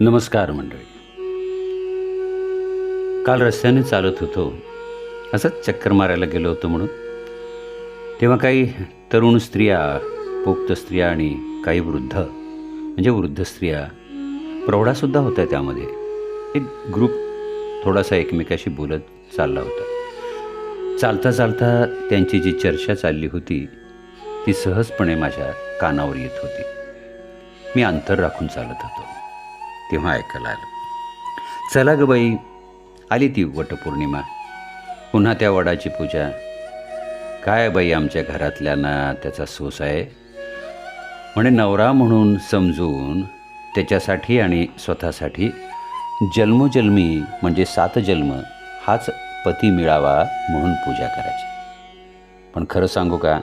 नमस्कार मंडळी. काल रस्त्याने चालत होतो. असंच चक्कर मारायला गेलो होतो म्हणून. तेव्हा काही तरुण स्त्रिया पोक्त स्त्रिया आणि काही वृद्ध म्हणजे वृद्ध स्त्रिया प्रौढासुद्धा होत्या त्यामध्ये. एक ग्रुप थोडासा एकमेकाशी बोलत चालला होता. चालता चालता त्यांची जी चर्चा चालली होती ती सहजपणे माझ्या कानावर येत होती. मी अंतर राखून चालत होतो. तेव्हा ऐकायला आलं. चला ग बाई आली ती वटपौर्णिमा. पुन्हा त्या वडाची पूजा. काय बाई आमच्या घरातल्यांना त्याचा सोस आहे? म्हणे नवरा म्हणून समजून त्याच्यासाठी आणि स्वतःसाठी जन्मोजन्मी म्हणजे सात जन्म हाच पती मिळावा म्हणून पूजा करायची. पण खरं सांगू का?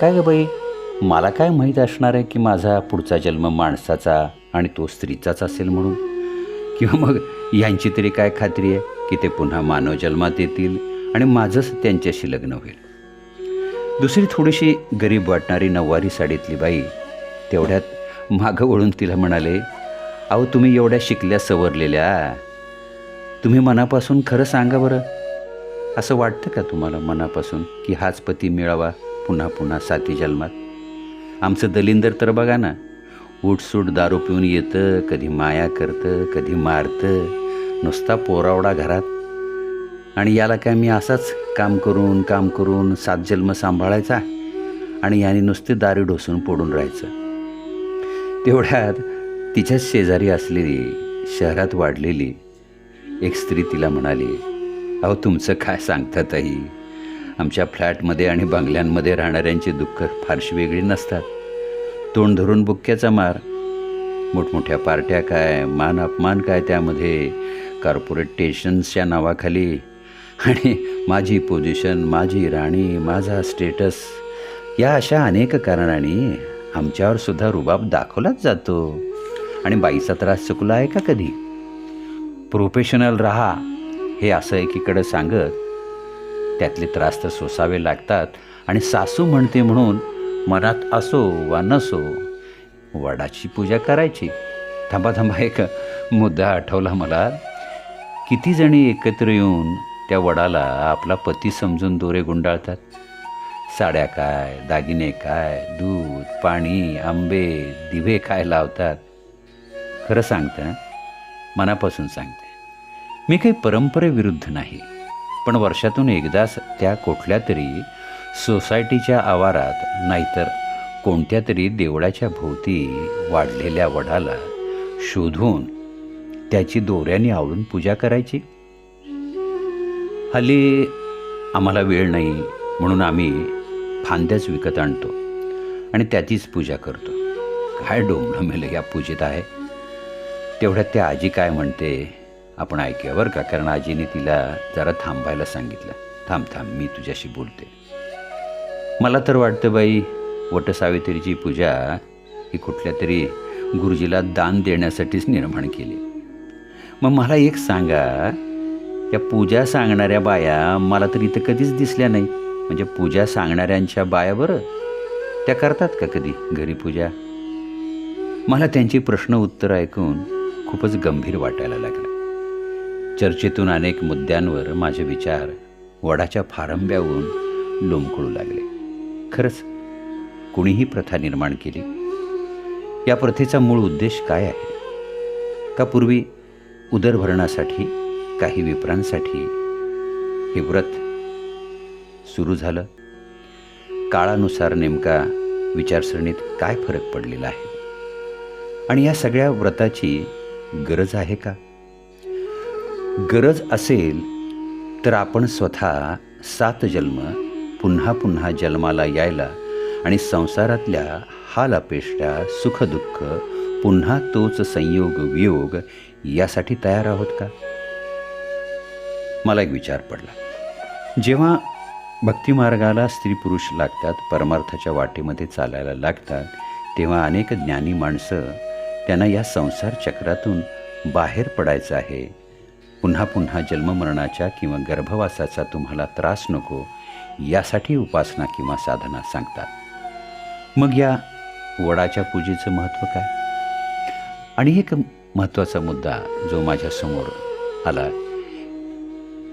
काय ग बाई मला काय माहीत असणार आहे की माझा पुढचा जन्म माणसाचा आणि तो स्त्रीचाच असेल म्हणून? किंवा मग यांची तरी काय खात्री आहे की ते पुन्हा मानव जन्मात येतील आणि माझंच त्यांच्याशी लग्न होईल? दुसरी थोडीशी गरीब वाटणारी नऊवारी साडीतली बाई तेवढ्यात मागं वळून तिला म्हणाले अहो तुम्ही एवढ्या शिकल्या सवरलेल्या. तुम्ही मनापासून खरं सांगा बरं. असं वाटतं का तुम्हाला मनापासून की हाच पती मिळावा पुन्हा पुन्हा साती जन्मात? आमचं दलिंदर तर बघा ना उठसूट दारू पिऊन येतं कधी माया करतं कधी मारतं. नुसता पोरावडा घरात. आणि याला काय मी असाच काम करून काम करून सात जन्म सांभाळायचा? आणि याने नुसते दारू ढोसून पडून राहायचं. तेवढ्यात तिच्याच शेजारी असलेली शहरात वाढलेली एक स्त्री तिला म्हणाली अहो तुमचं काय सांगता ताई? आमच्या फ्लॅटमध्ये आणि बंगल्यांमध्ये राहणाऱ्यांची दुःख फारशी वेगळी नसतात. तोंड धरून बुक्क्याचा मार. मोठमोठ्या पार्ट्या काय मान अपमान काय त्यामध्ये. कॉर्पोरेट टेन्शन्सच्या नावाखाली. आणि माझी पोझिशन माझी राणी माझा स्टेटस या अशा अनेक कारणांनी आमच्यावर सुद्धा रुबाब दाखवलाच जातो. आणि बाईचा त्रास चुकला आहे का कधी? प्रोफेशनल राहा हे असं एकीकडं सांगत. त्यातले त्रास तर सोसावे लागतात. आणि सासू म्हणते म्हणून मनात असो वा नसो वडाची पूजा करायची. थांबा थांबा एक मुद्दा आठवला मला. किती जणी एकत्र येऊन त्या वडाला आपला पती समजून दोरे गुंडाळतात? साड्या काय दागिने काय दूध पाणी आंबे दिवे काय लावतात? खरं सांगतं मनापासून सांगते. मी काही परंपरेविरुद्ध नाही पण वर्षातून एकदाच त्या कुठल्या तरी सोसायटीच्या आवारात नाहीतर कोणत्या तरी देवळाच्या भोवती वाढलेल्या वडाला शोधून त्याची दोऱ्याने आवळून पूजा करायची? हल्ली आम्हाला वेळ नाही म्हणून आम्ही फांद्याच विकत आणतो आणि त्याचीच पूजा करतो. काय डोंबलं मेलं या पूजेत आहे? तेवढ्यात त्या आजी काय म्हणते? आपण ऐकूया बरं का कारण आजीने तिला जरा थांबायला सांगितलं. थांब थांब मी तुझ्याशी बोलते. मला तर वाटतं बाई वटसावित्रीची पूजा ही कुठल्या तरी गुरुजीला दान देण्यासाठीच निर्माण केली. मग मला एक सांगा या पूजा सांगणाऱ्या बाया मला तर इथं कधीच दिसल्या नाही. म्हणजे पूजा सांगणाऱ्यांच्या बाया बरं त्या करतात का कधी घरी पूजा? मला त्यांची प्रश्न उत्तर ऐकून खूपच गंभीर वाटायला लागलं. चर्चेतून अनेक मुद्द्यांवर माझे विचार वडाच्या फारंब्याहून लोंबकळू लागले. खरंच कुणीही प्रथा निर्माण केली? या प्रथेचा मूळ उद्देश काय आहे? का पूर्वी उदरभरणासाठी काही विप्रांसाठी हे व्रत सुरू झालं? काळानुसार नेमका विचारसरणीत काय फरक पडलेला आहे? आणि या सगळ्या व्रताची गरज आहे का? गरज असेल तर आपण स्वतः सात जन्म पुन्हा पुन्हा जन्माला यायला आणि संसारातल्या हाल सुखदुःख पुन्हा तोच संयोग वियोग यासाठी तयार आहोत का? मला एक विचार पडला. जेव्हा भक्तिमार्गाला स्त्री पुरुष लागतात परमार्थाच्या वाटेमध्ये चालायला लागतात तेव्हा अनेक ज्ञानी माणसं त्यांना या संसार चक्रातून बाहेर पडायचं आहे. पुन्हा पुन्हा जन्ममरणाच्या किंवा गर्भवासाचा तुम्हाला त्रास नको यासाठी उपासना किंवा साधना सांगतात. मग या वडाच्या पूजेचं महत्त्व काय? आणि एक महत्त्वाचा मुद्दा जो माझ्यासमोर आला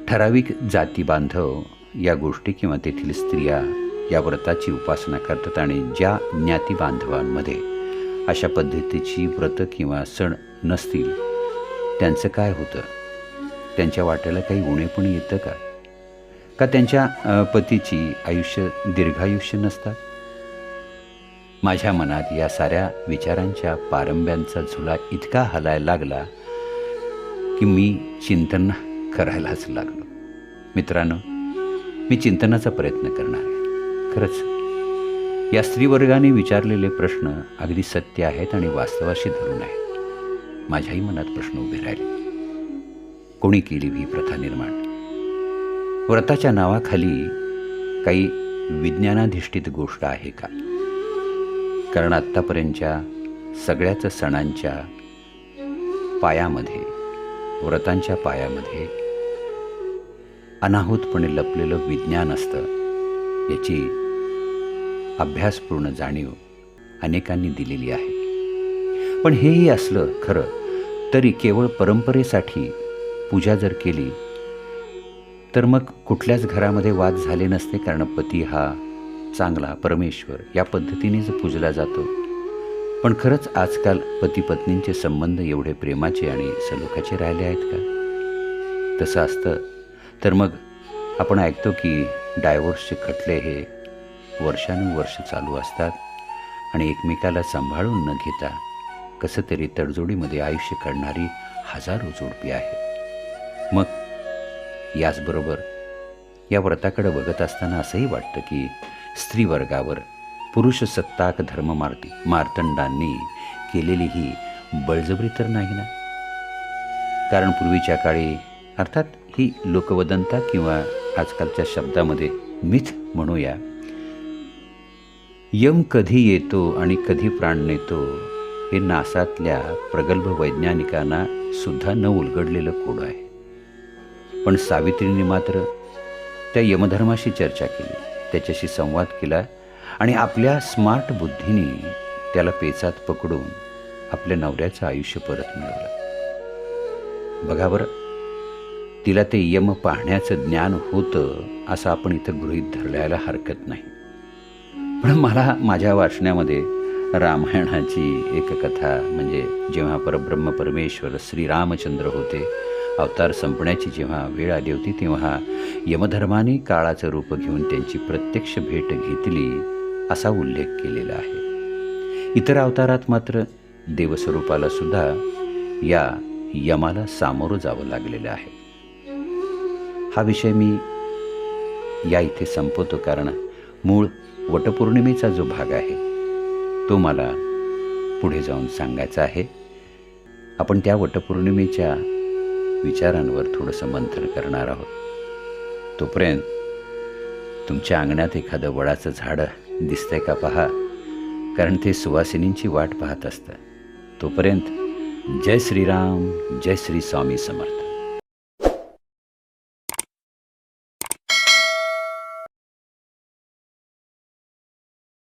ठराविक जाती बांधव या गोष्टी किंवा तेथील स्त्रिया या व्रताची उपासना करतात आणि ज्या ज्ञाती बांधवांमध्ये अशा पद्धतीची व्रत किंवा सण नसतील त्यांचं काय होतं? त्यांच्या वाट्याला काही उणेपण येतं का? का त्यांच्या पतीची आयुष्य दीर्घायुष्य नसतात? माझ्या मनात या साऱ्या विचारांच्या पारंब्यांचा झुला इतका हलायला लागला की मी चिंतन करायलाच लागलो. मित्रांनो मी चिंतनाचा प्रयत्न करणार आहे. खरंच या स्त्रीवर्गाने विचारलेले प्रश्न अगदी सत्य आहेत आणि वास्तवाशी धरून आहेत. माझ्याही मनात प्रश्न उभे राहिले. कोणी केली ही प्रथा निर्माण? व्रताच्या नावाखाली काही विज्ञानाधिष्ठित गोष्ट आहे का? कारण आत्तापर्यंतच्या सगळ्याच सणांच्या पायामध्ये व्रतांच्या पायामध्ये अनाहूतपणे लपलेलं विज्ञान असतं याची अभ्यासपूर्ण जाणीव अनेकांनी दिलेली आहे. पण हेही असलं खरं तरी केवळ परंपरेसाठी पूजा जर केली तर मग कुठल्याच घरामध्ये वाद झाले नसते कारण पती हा चांगला परमेश्वर. या पद्धतीनेच पूजला जातो. पण खरंच आजकाल पती पत्नींचे संबंध एवढे प्रेमाचे आणि सलोखाचे राहिले आहेत का? तसं असतं. तर मग आपण ऐकतो की डायव्होर्सचे खटले हे वर्षानुवर्ष चालू असतात आणि एकमेकाला सांभाळून न घेता कसं तरी तडजोडीमध्ये आयुष्य काढणारी हजारो जोडपी आहे मग याचबरोबर या व्रताकडे बघत असताना असंही वाटतं की स्त्रीवर्गावर पुरुष सत्ताक धर्म मार्तंडांनी केलेली ही बळजबरी तर नाही ना? कारण पूर्वीच्या काळी अर्थात ही लोकवदंता किंवा आजकालच्या शब्दामध्ये मिथ म्हणूया यम कधी येतो आणि कधी प्राण नेतो हे नासातल्या प्रगल्भ वैज्ञानिकांना सुद्धा न उलगडलेलं कोड आहे. पण सावित्रीने मात्र त्या यमधर्माशी चर्चा केली. त्याच्याशी संवाद केला आणि आपल्या स्मार्ट बुद्धीने त्याला पेचात पकडून आपल्या नवऱ्याचं आयुष्य परत मिळवलं. बघा बरं तिला ते यम पाहण्याचं ज्ञान होतं असं आपण इथं गृहीत धरल्याला हरकत नाही. पण मला माझ्या वाचण्यामध्ये रामायणाची एक कथा म्हणजे जेव्हा परब्रह्म परमेश्वर श्रीरामचंद्र होते अवतार संपण्याची जेव्हा वेळ आली होती तेव्हा यमधर्माने काळाचं रूप घेऊन त्यांची प्रत्यक्ष भेट घेतली असा उल्लेख केलेला आहे. इतर अवतारात मात्र देवस्वरूपाला सुद्धा या यमाला सामोरं जावं लागलेलं आहे. हा विषय मी या इथे संपवतो कारण मूळ वटपौर्णिमेचा जो भाग आहे तो मला पुढे जाऊन सांगायचा आहे. आपण त्या वटपौर्णिमेच्या विचारांवर थोडंसं मंथन करणार आहोत. तोपर्यंत तुमच्या अंगणात एखादं वडाचं झाड दिसतंय का पहा? कारण ते सुवासिनींची वाट पाहत असतं. तोपर्यंत जय श्रीराम जय श्री स्वामी समर्थ.